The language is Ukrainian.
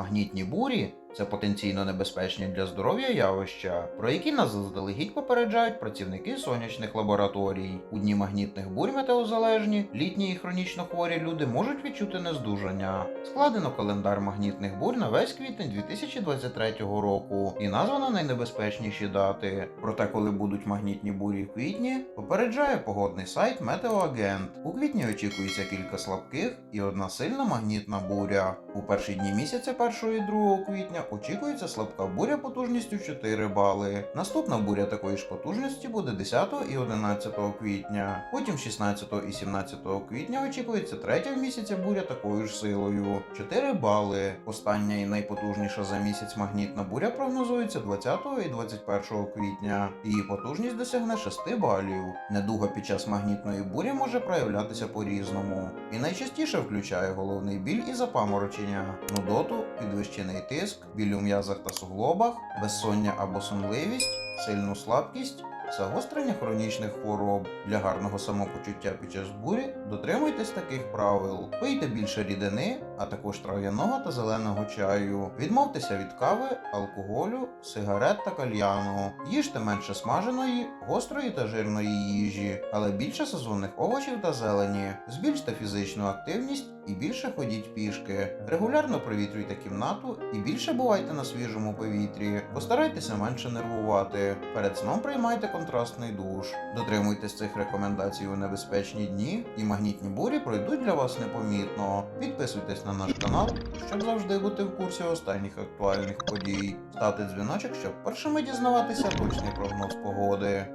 Магнітні бурі це потенційно небезпечні для здоров'я явища, про які нас заздалегідь попереджають працівники сонячних лабораторій. У дні магнітних бурь метеозалежні, літні і хронічно хворі люди можуть відчути нездужання. Складено календар магнітних бурь на весь квітень 2023 року і названо найнебезпечніші дати. Проте, коли будуть магнітні бурі в квітні, попереджає погодний сайт Метеоагент. У квітні очікується кілька слабких і одна сильна магнітна буря. У перші дні місяця 1 і 2 квітня очікується слабка буря потужністю 4 бали. Наступна буря такої ж потужності буде 10 і 11 квітня. Потім 16 і 17 квітня очікується третя в місяця буря такою ж силою 4 бали. Остання і найпотужніша за місяць магнітна буря прогнозується 20 і 21 квітня. Її потужність досягне 6 балів. Недуга під час магнітної бурі може проявлятися по-різному. І найчастіше включає головний біль і запаморочення, нудоту, підвищений тиск, біль у м'язах та суглобах, безсоння або сонливість, сильну слабкість. Загострення хронічних хвороб для гарного самопочуття під час бурі дотримуйтесь таких правил. Пийте більше рідини, а також трав'яного та зеленого чаю. Відмовтеся від кави, алкоголю, сигарет та кальяну. Їжте менше смаженої, гострої та жирної їжі, але більше сезонних овочів та зелені. Збільште фізичну активність і більше ходіть пішки. Регулярно провітрюйте кімнату і більше бувайте на свіжому повітрі. Постарайтеся менше нервувати. Перед сном приймайте контрастний душ. Дотримуйтесь цих рекомендацій у небезпечні дні, і магнітні бурі пройдуть для вас непомітно. Підписуйтесь на наш канал, щоб завжди бути в курсі останніх актуальних подій. Ставте дзвіночок, щоб першими дізнаватися точний прогноз погоди.